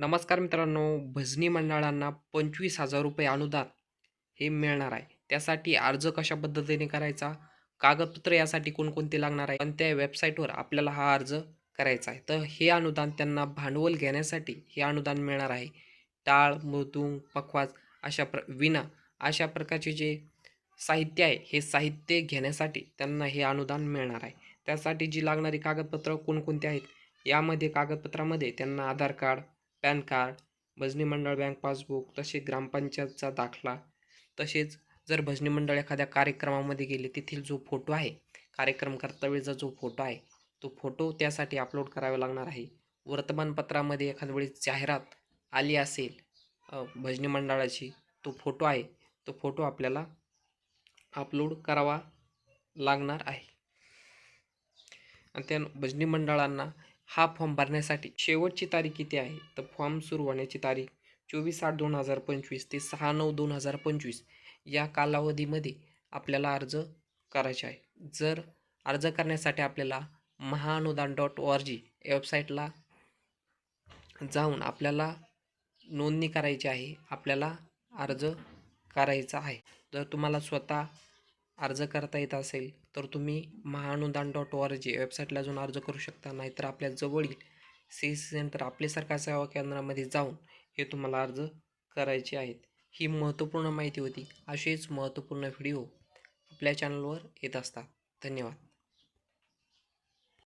नमस्कार मित्रांनो भजनी मंडळांना पंचवीस हजार रुपये अनुदान हे मिळणार आहे. त्यासाठी अर्ज कशा पद्धतीने करायचा? कागदपत्र यासाठी कोणकोणते लागणार आहे? कोणत्या वेबसाईटवर आपल्याला हा अर्ज करायचा आहे. तर हे अनुदान त्यांना भांडवल घेण्यासाठी हे अनुदान मिळणार आहे. टाळ मृदुंग पखवाज अशा प्र विना अशा प्रकारचे जे साहित्य आहे हे साहित्य घेण्यासाठी त्यांना हे अनुदान मिळणार आहे. त्यासाठी जी लागणारी कागदपत्र कोणकोणती आहेत? यामध्ये कागदपत्रामध्ये त्यांना आधार कार्ड पॅन कार्ड भजनी मंडळ बँक पासबुक तसे ग्रामपंचायतचा दाखला तसेच जर भजनी मंडळ एखाद्या कार्यक्रमामध्ये गेले तेथील जो फोटो आहे कार्यक्रम करतावेळीचा जो फोटो आहे तो फोटो त्यासाठी अपलोड करावा लागणार आहे. वर्तमानपत्रामध्ये एखाद्या वेळेस जाहिरात आली असेल भजनी मंडळाची तो फोटो आहे तो फोटो आपल्याला अपलोड करावा लागणार आहे. आणि त्या भजनी मंडळांना हा फॉर्म भरण्यासाठी शेवटची तारीख किती आहे? तर फॉर्म सुरू होण्याची तारीख चोवीस आठ दोन हजार पंचवीस ते सहा नऊ दोन हजार पंचवीस. या कालावधीमध्ये आपल्याला अर्ज करायचे आहे. जर अर्ज करण्यासाठी आपल्याला महाअनुदान डॉट ओ आर जी वेबसाईटला जाऊन आपल्याला नोंदणी करायची आहे आपल्याला अर्ज करायचा आहे. जर तुम्हाला स्वतः अर्ज करता येत असेल तर तुम्ही महाअनुदान डॉट ओ आर जी वेबसाईटला जाऊन अर्ज करू शकता. नाहीतर आपल्या जवळील सी सी सेंटर आपले सरकार सेवा केंद्रामध्ये जाऊन हे तुम्हाला अर्ज करायचे आहेत. ही महत्त्वपूर्ण माहिती होती. असेच महत्त्वपूर्ण व्हिडिओ आपल्या चॅनलवर येत असतात. धन्यवाद.